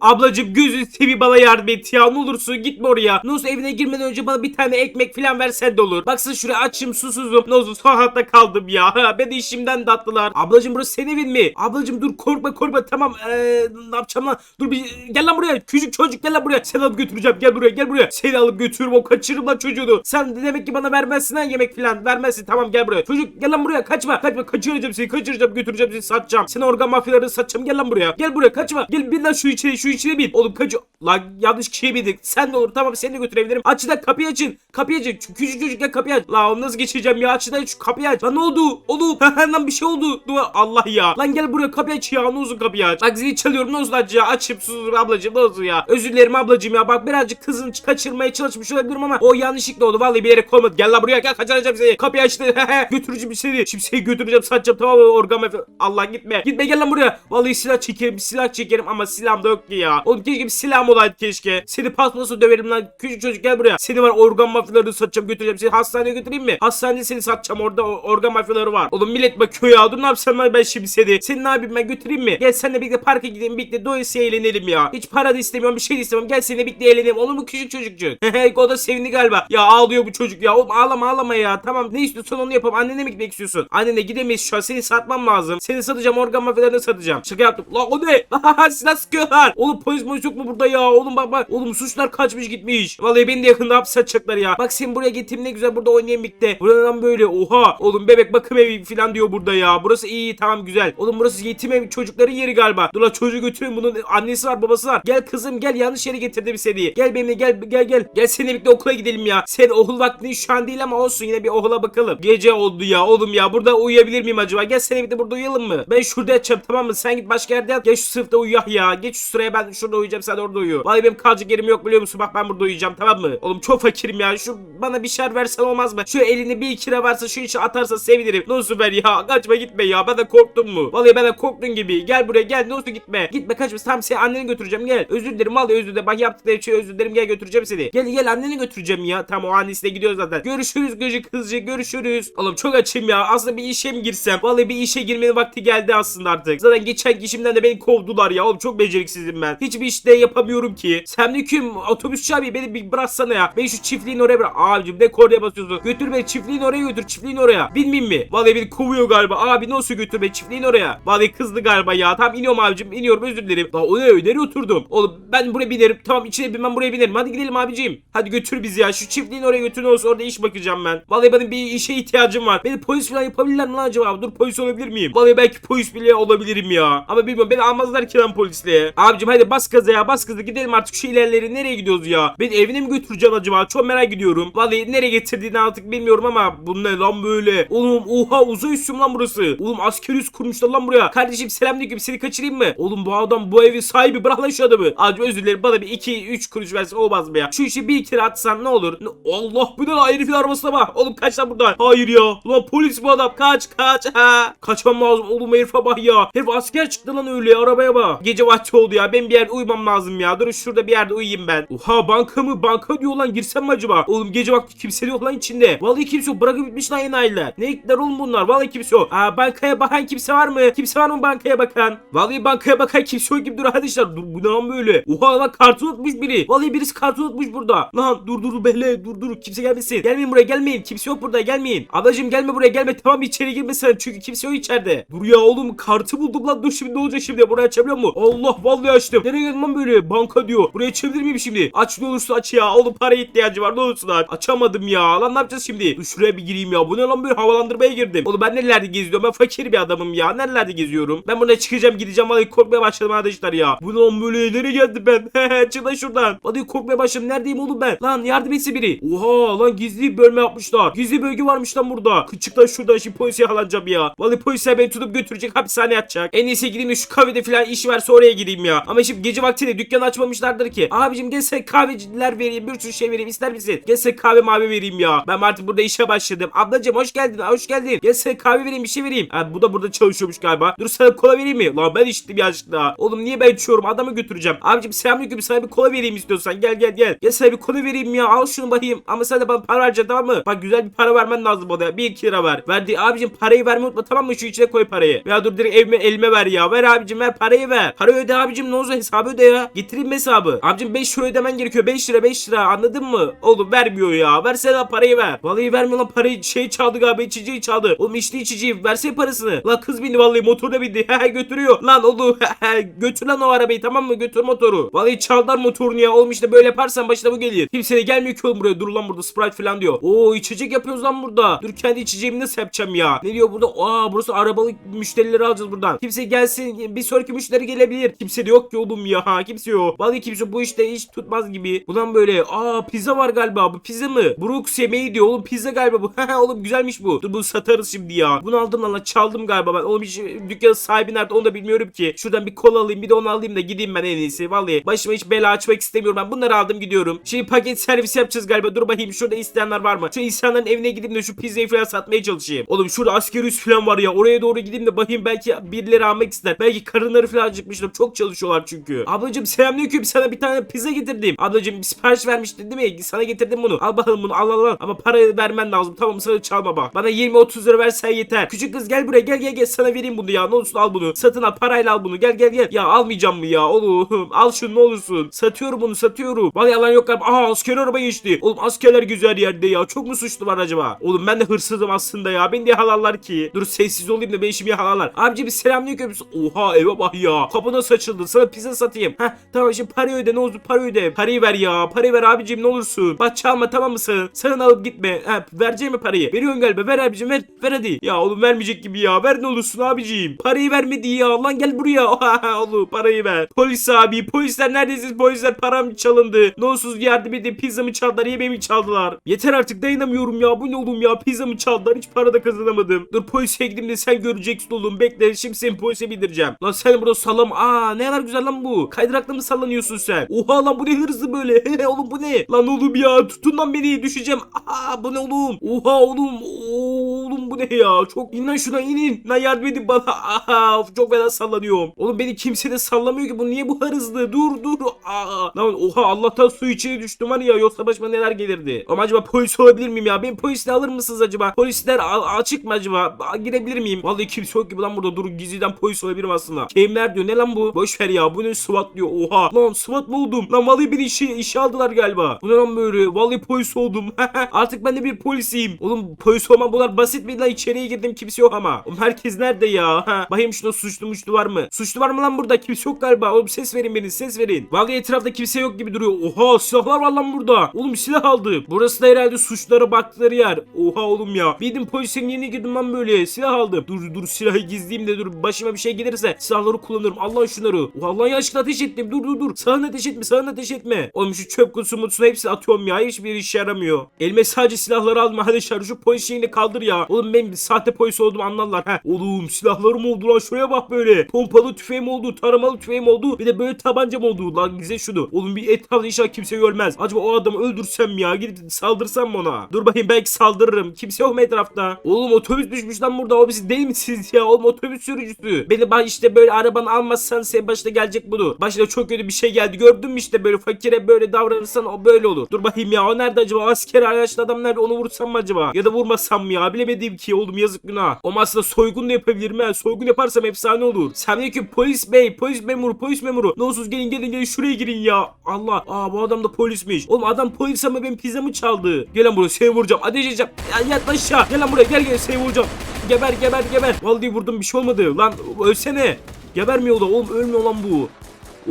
Ablacım gözünü seveyim bana yardım et ya ne olursun gitme oraya. Olursa evine girmeden önce bana bir tane ekmek falan versen de olur. Baksana şuraya açım susuzum. Ne olursa sokakta kaldım ya. Ha, Ben de işimden de. Ablacım burası senin evin mi? Ablacım dur korkma korkma tamam. Ee, ne yapacağım lan? Dur bir gel lan buraya. Küçük çocuk gel lan buraya. Seni alıp götüreceğim gel buraya gel buraya. Seni alıp götürürüm o kaçırırım lan çocuğunu. Sen de demek ki bana vermezsin ha yemek falan. Vermezsin tamam gel buraya. Çocuk gel lan buraya kaçma. Kaçma kaçıracağım seni kaçıracağım götüreceğim seni satacağım. Seni organ mafyalarını satacağım gel lan buraya. Gel buraya kaçma. Gel bin lan şu içeri şu içeri bin. Oğlum kaç. Lan yanlış kişiye bindik. Sen de olur tamam seni de götürebilirim. Aç da kapıyı açın. Kapıyı açın. Şu küçük çocuk gel kapıyı aç. La onu nasıl geçeceğim ya aç da şu kapıyı aç. Lan ne oldu? Oğlum lan bir şey oldu. Dur Allah ya. Lan gel buraya kapıyı aç ya. Ne olsun kapıyı aç. Bak zili çalıyorum ne olsun aç ya. Açım sus ablacım ne olsun ya. Özür dilerim ablacım ya. Bak birazcık kızını kaçırmaya çalışmış olabilirim ama o yanlışlıkla oldu. Vallahi bilerek olmadı. Gel lan buraya gel kaçıracağım seni. Kapıyı açtı. götüreceğim seni. Şimdi seni götüreceğim satacağım tamam mı? Organ Allah gitme. Gitme gel lan buraya. Vallahi silah çekerim silah çekerim ama silahım da yok ki ya. Oğlum keşke bir silahım olaydı keşke. Seni paspası döverim lan. Küçük çocuk gel buraya. Seni var organ mafyalarını satacağım götüreceğim. Seni hastaneye götüreyim mi? Hastanede seni satacağım orada organ mafyaları var. Oğlum millet bakıyor ya. Dur ne yapsam lan ben şimdi seni. Seni ne yapayım ben götüreyim mi? Gel seninle birlikte parka gidelim birlikte doyasıya eğlenelim ya. Hiç para da istemiyorum bir şey de istemiyorum. Gel seninle birlikte eğlenelim. Olur mu küçük çocukcuk? o da sevindi galiba. Ya ağlıyor bu çocuk ya. Oğlum ağlama ağlama ya. Tamam ne istiyorsan onu yapalım. Annene mi gitmek istiyorsun? Annene gidemeyiz şu an. Seni satmam lazım. Seni satacağım organ mafyalarını satacağım. Şaka yaptım. Lan o ne? Silah sıkıyorlar. Oğlum polis polis yok mu burada ya? Oğlum bak bak. Oğlum suçlar kaçmış gitmiş. Vallahi beni de yakında hapse atacaklar ya. Bak seni buraya getireyim ne güzel burada oynayayım birlikte. Buradan böyle oha. Oğlum bebek bakım evi falan diyor burada ya. Burası iyi tamam güzel. Oğlum burası yetim evi çocukların yeri galiba. Dur la çocuğu götürün bunun annesi var babası var. Gel kızım gel yanlış yere getirdim seni. Gel benimle gel gel gel. Gel seninle birlikte okula gidelim ya. Sen okul vaktin şu an değil ama olsun yine bir okula bakalım. Gece oldu ya oğlum ya. Burada uyuyabilir miyim acaba? Gel seninle birlikte burada uyuyalım mı? Ben şurada yatacağım tamam mı? Sen git başka yerde yat. Gel şu sınıfta uyuyak ya. Geç şu sıraya ben şurada uyuyacağım sen orada uyu. Vallahi benim kalacak yerim yok biliyor musun? Bak ben burada uyuyacağım tamam mı? Oğlum çok fakirim ya. Şu bana bir şeyler versen olmaz mı? Şu elini bir iki varsa şu işi atarsa sevinirim. Ne olsun ver ya. Kaçma gitme ya. Ben de korktum mu? Vallahi ben de korktun gibi. Gel buraya gel. Ne olsun gitme. Gitme kaçma. Tamam seni anneni götüreceğim gel. Özür dilerim vallahi özür dilerim. Bak yaptıkları için özür dilerim. Gel götüreceğim seni. Gel gel anneni götüreceğim ya. Tamam o annesi de gidiyor zaten. Görüşürüz gıcı kızcı görüşürüz. Oğlum çok açım ya. Aslında bir işe mi girsem? Vallahi bir işe girmenin vakti geldi aslında artık. Zaten geçen işimden de beni kovdular ya. Oğlum çok beceriksizim ben. Hiçbir işte yapamıyorum ki. Selamünaleyküm otobüsçü abi beni bir bıraksana ya. Beni şu çiftliğin oraya bırak. Abicim ne kornaya basıyorsun? Götür beni çiftliğin oraya götür. Çiftliğin oraya. Bilmeyeyim mi? Vallahi beni kovuyor galiba. Abi nasıl götür beni çiftliğin oraya? Vallahi kızdı galiba ya. Tamam iniyorum abicim. iniyorum özür dilerim. Daha o ne öyle oturdum. Oğlum ben buraya binerim. Tamam içine binmem buraya binerim. Hadi gidelim abicim. Hadi götür bizi ya. Şu çiftliğin oraya götür ne olsun orada iş bakacağım ben. Vallahi benim bir işe ihtiyacım var. Beni polis falan yapabilirler mi lan acaba? Dur polis olabilir miyim? Vallahi belki polis bile olabilirim ya. Ama bilmiyorum beni almazlar ki lan polisliğe. Abicim hadi bas gaza ya bas gaza gidelim artık şu ilerleri nereye gidiyoruz ya? Ben evine mi götüreceğim acaba? Çok merak ediyorum. Vallahi nereye getirdiğini artık bilmiyorum ama bu ne lan böyle? Oğlum oha uzay üssüm lan burası. Oğlum asker üs kurmuşlar lan buraya. Kardeşim selamünaleyküm seni kaçırayım mı? Oğlum bu adam bu evin sahibi bırak lan şu adamı. Acaba özür dilerim bana bir 2-3 kuruş versin olmaz mı ya? Şu işi bir kere atsan ne olur? Allah bu ne lan herifin arabasına bak. Oğlum kaç lan buradan. Hayır ya. Ulan polis bu adam kaç kaç ha. Kaçmam lazım oğlum herife bak ya. Herif asker çıktı lan öyle arabaya bak. Gece vakti oldu ya. Ben bir yerde uyumam lazım ya. Dur şurada bir yerde uyuyayım ben. Oha banka mı? Banka diyor lan girsem mi acaba? Oğlum gece vakti kimse yok lan içinde. Vallahi kimse yok. Bırakıp gitmiş lan enayiler. Ne gittiler oğlum bunlar? Vallahi kimse yok. Aa bankaya bakan kimse var mı? Kimse var mı bankaya bakan? Vallahi bankaya bakan kimse yok gibi dur arkadaşlar. Dur bu ne lan böyle? Oha lan kartı unutmuş biri. Vallahi birisi kartı unutmuş burada. Lan dur dur behle dur dur kimse gelmesin. Gelmeyin buraya gelmeyin. Kimse yok burada gelmeyin. Ablacım gelme buraya gelme. Tamam içeri girme çünkü kimse yok içeride. Dur ya oğlum kartı buldum lan. Dur şimdi ne olacak şimdi? Buraya açabiliyor mu? Allah vallahi açtım. Nereye geldim lan böyle? Banka diyor. Buraya açabilir miyim şimdi? Aç ne olursa aç ya. Oğlum para ihtiyacı var. Ne olursun aç. Açamadım ya. Lan ne yapacağız şimdi? Dur şuraya bir gireyim ya. Bu ne lan böyle havalandırmaya girdim. Oğlum ben nerelerde geziyorum? Ben fakir bir adamım ya. Nerelerde geziyorum? Ben buraya çıkacağım gideceğim. Vallahi korkmaya başladım arkadaşlar ya. Bu ne lan böyle? Nereye geldim ben? Çık lan şuradan. Vallahi korkmaya başladım. Neredeyim oğlum ben? Lan yardım etse biri. Oha lan gizli bölme yapmışlar. Gizli bölge varmış lan burada. Çık lan şuradan şimdi polise yakalanacağım ya. Vallahi polisler beni tutup götürecek hapishaneye atacak. En iyisi gideyim de şu kafede falan iş varsa oraya gideyim ya. Ama şimdi gece vakti de dükkanı açmamışlardır ki. Abicim gel sen kahveciler vereyim bir sürü şey vereyim ister misin? Gel sen kahve mavi vereyim ya. Ben artık burada işe başladım. Ablacım hoş geldin hoş geldin. Gel sen kahve vereyim bir şey vereyim. Ha, bu da burada çalışıyormuş galiba. Dur sana kola vereyim mi? Lan ben içtim yanlışlıkla. Oğlum niye ben içiyorum adamı götüreceğim. Abicim selamünaleyküm sana bir kola vereyim istiyorsan. Gel gel gel. Gel sana bir kola vereyim ya. Al şunu bakayım. Ama sen de bana para vereceksin tamam mı? Bak güzel bir para vermen lazım bana. Bir iki lira ver. Verdi abicim parayı vermeyi unutma tamam mı? Şu içine koy parayı. Ya dur direkt evime elime ver ya. Ver abicim ver parayı ver. Para öde abicim ne olacak hesabı öde ya. Getireyim hesabı. Abicim 5 lira ödemen gerekiyor. 5 lira 5 lira anladın mı? Oğlum vermiyor ya. Versene lan parayı ver. Vallahi vermiyor lan parayı. Şey çaldı galiba içeceği çaldı. Oğlum içti içeceği. Versene parasını. Lan kız bindi vallahi motoruna bindi. Götürüyor. Lan oğlum götür lan o arabayı tamam mı? Götür motoru. Vallahi çaldılar motorunu ya. Oğlum işte böyle yaparsan başına bu gelir. Kimse de gelmiyor ki oğlum buraya. Dur lan burada Sprite falan diyor. Oo içecek yapıyoruz lan burada. Dur kendi içeceğimi nasıl yapacağım ya? Ne diyor burada? Aa burası arabalı müşterileri alacağız buradan. Kimse gelsin. Bir sonraki müşteri gelebilir. Kimse de yok ki oğlum ya. Kimse yok. Vallahi kimse bu işte hiç tutmaz gibi. Ulan böyle. Aa pizza var galiba. Bu pizza mı? Brooks yemeği diyor. Oğlum pizza galiba bu. oğlum güzelmiş bu. Dur bunu satarız şimdi ya. Bunu aldım lan. Çaldım galiba ben. Oğlum hiç dükkanın sahibi nerede onu da bilmiyorum ki. Şuradan bir kola alayım bir de onu alayım da gideyim ben en iyisi. Vallahi başıma hiç bela açmak istemiyorum. Ben bunları aldım gidiyorum. Şimdi paket servis yapacağız galiba. Dur bakayım şurada isteyenler var mı? Şu insanların evine gideyim de şu pizzayı falan satmaya çalışayım. Oğlum şurada askeri üs falan var ya. Oraya doğru gideyim de bakayım belki birileri almak ister. Belki karınları falan acıkmışlar. Çok çalışıyorlar çünkü. Ablacım selamünaleyküm. Sana bir tane pizza getirdim. Ablacım bir sipariş vermiştin değil mi? Sana getirdim bunu. Al bakalım bunu. Al al al. Ama parayı vermen lazım. Tamam sana çalma bak. Bana 20-30 lira versen yeter. Küçük kız gel buraya. Gel gel gel. Sana vereyim bunu ya. Ne olursun al bunu. Satın al. Parayla al bunu. Gel gel gel. Ya almayacağım mı ya? Oğlum al şunu ne olursun. Satıyorum bunu satıyorum. Vallahi yalan yok galiba. Aa asker araba geçti. Oğlum askerler güzel yerde ya. Çok mu suçlu var acaba? Oğlum ben de hırsızım aslında ya. Beni de yakalarlar ki. Dur sessiz olayım da ben şimdi yakalarlar. Abici bir selamünaleyküm. Oha eve bak ya. Kapına saçıldı. Sana pizza satayım. Heh tamam şimdi parayı öde ne oldu parayı öde. Parayı ver ya. Parayı ver abicim ne olursun. Bak çalma tamam mısın? Sakın alıp gitme. Ha vereceğim mi parayı? Veriyorsun galiba. Ver abicim ver. Ver hadi. Ya oğlum vermeyecek gibi ya. Ver ne olursun abicim. Parayı vermedi ya. Lan gel buraya. oğlum parayı ver. Polis abi. Polisler neredesiniz? Polisler param çalındı. Ne olursunuz yardım edin. Pizzamı çaldılar. Yemeğimi çaldılar. Yeter artık dayanamıyorum ya. Bu ne oğlum ya? Pizzamı çaldılar. Hiç para da kazanamadım. Dur polise gideyim de sen göreceksin oğlum. Bekle. Şimdi seni polise bildireceğim. Lan sen burada sallam. Aa ne kadar güzel lan bu. Kaydırakla mı sallanıyorsun sen? Oha lan bu ne hırsız böyle. oğlum bu ne? Lan oğlum ya tutun lan beni düşeceğim. Aa bu ne oğlum? Oha oğlum. Oğlum bu ne ya? Çok in lan şuna inin. Lan yardım edin bana. Aa çok fena sallanıyorum. Oğlum beni kimse de sallamıyor ki. Bu niye bu hırsızlığı? Dur dur. Aa. Lan oha Allah'tan su içine düştüm var ya. Yoksa başıma neler gelirdi. Ama acaba polis olabilir miyim ya? Beni polisle alır mısınız acaba? Polisler açık mı acaba? Girebilir miyim? Vallahi kimse yok gibi lan burada. Dur gizliden polis olabilirim aslında. Kimler diyor? Ne lan bu? Boş ver ya. Bu ne SWAT diyor. Oha. Lan SWAT mı oldum? Lan vallahi beni işe, işe aldılar galiba. Bu ne lan böyle? Vallahi polis oldum. Artık ben de bir polisiyim. Oğlum polis olmam bunlar basit mi lan? İçeriye girdim kimse yok ama. Oğlum herkes nerede ya? Ha. Bakayım şurada suçlu muçlu var mı? Suçlu var mı lan burada? Kimse yok galiba. Oğlum ses verin beni ses verin. Vallahi etrafta kimse yok gibi duruyor. Oha silahlar var lan burada. Oğlum silah aldım. Burası da herhalde suçlara baktıkları yer. Oha oğlum ya. Bildim polisin yeni girdim lan böyle. Silah aldım. Dur dur silahı gizleyeyim de dur. Başıma bir şey gelirse silahları kullanırım. Allah şunları. Oha Allah yanlışlıkla ateş ettim. Dur dur dur. Sağına ateş etme. Sağına ateş etme. Oğlum şu çöp kutusu mutusunu hepsini atıyorum ya. Hiçbir işe yaramıyor. Elime sadece silahları alma. Hadi şarjı şu polis şeyini kaldır ya. Oğlum ben bir sahte polis oldum anlarlar. Heh. Oğlum silahlarım oldu lan. Şuraya bak böyle. Pompalı tüfeğim oldu. Taramalı tüfeğim oldu. Bir de böyle tabancam oldu. Lan güzel şunu. Oğlum bir etrafta inşallah kimse görmez. Acaba o adamı öldürsem ya. Gidip saldırsam mı ona? Dur bakayım belki saldırırım. Kimse yok mu etrafta? Oğlum otobüs düşmüş lan burada. O bizi değil misiniz ya? Oğlum otobüs sürücüsü. Beni ben işte böyle arabanı almazsan senin başına gelecek bunu. Başına çok kötü bir şey geldi. Gördün mü işte böyle fakire böyle davranırsan o böyle olur. Dur bakayım ya o nerede acaba? Asker araçlı adam nerede? Onu vursam mı acaba? Ya da vurmasam mı ya? Bilemedim ki oğlum yazık günah. O aslında soygun da yapabilirim ha. Soygun yaparsam efsane olur. Selamünaleyküm polis bey, polis memuru, polis memuru. Ne olursunuz gelin gelin gelin şuraya girin ya. Allah. Aa bu adam da polismiş. Oğlum adam polis ama benim pizzamı çaldı. Gel lan buraya seni vuracağım. Ateş edeceğim. Ya, yat aşağı. Gel lan buraya gel gel seni vuracağım. Geber geber geber. Vallahi vurdum bir şey olmadı. Lan ölsene. Gebermiyor da oğlum ölmüyor lan bu.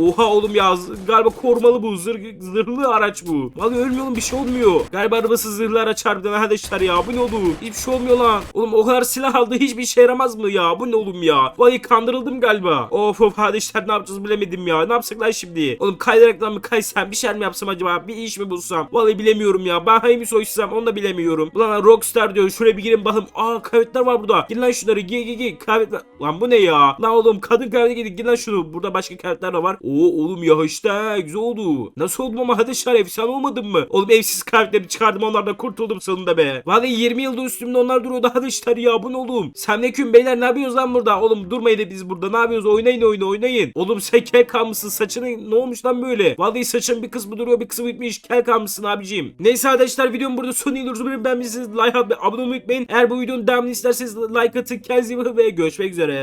Oha oğlum ya galiba korumalı bu zırh, zırhlı araç bu. Vallahi ölmüyor oğlum bir şey olmuyor. Galiba arabası zırhlı araç harbiden arkadaşlar ya bu ne oğlum? Hiçbir şey olmuyor lan. Oğlum o kadar silah aldı hiçbir işe yaramaz mı ya? Bu ne oğlum ya? Vallahi kandırıldım galiba. Of of arkadaşlar ne yapacağız bilemedim ya. Ne yapsak lan şimdi? Oğlum kaydıraktan mı kaysam bir şey mi yapsam acaba? Bir iş mi bulsam? Vallahi bilemiyorum ya. Ben mi soysam onu da bilemiyorum. Ulan Rockstar diyor şuraya bir girin bakalım. Aa kıyafetler var burada. Gir lan şunları giy giy giy. Kıyafet var. Lan bu ne ya? Lan oğlum kadın kıyafeti giydik. Gir lan şunu. Burada başka kıyafetler de var. Oo oğlum ya işte güzel oldu. Nasıl oldum ama hadi Şeref sen olmadın mı? Oğlum evsiz karakteri çıkardım onlardan kurtuldum sonunda be. Vallahi 20 yılda üstümde onlar duruyordu işte ya bu ne oğlum? Selamünaleyküm beyler ne yapıyoruz lan burada? Oğlum durmayın da biz burada ne yapıyoruz? Oynayın oyunu oynayın. Oğlum sen kel kalmışsın saçını ne olmuş lan böyle? Vallahi saçın bir kısmı duruyor bir kısmı bitmiş kel kalmışsın abicim. Neyse arkadaşlar videom burada son iniyoruz. Umarım beğenmişsiniz. Like abone olmayı unutmayın. Eğer bu videonun devamını isterseniz like atın. Kendinize ve görüşmek üzere.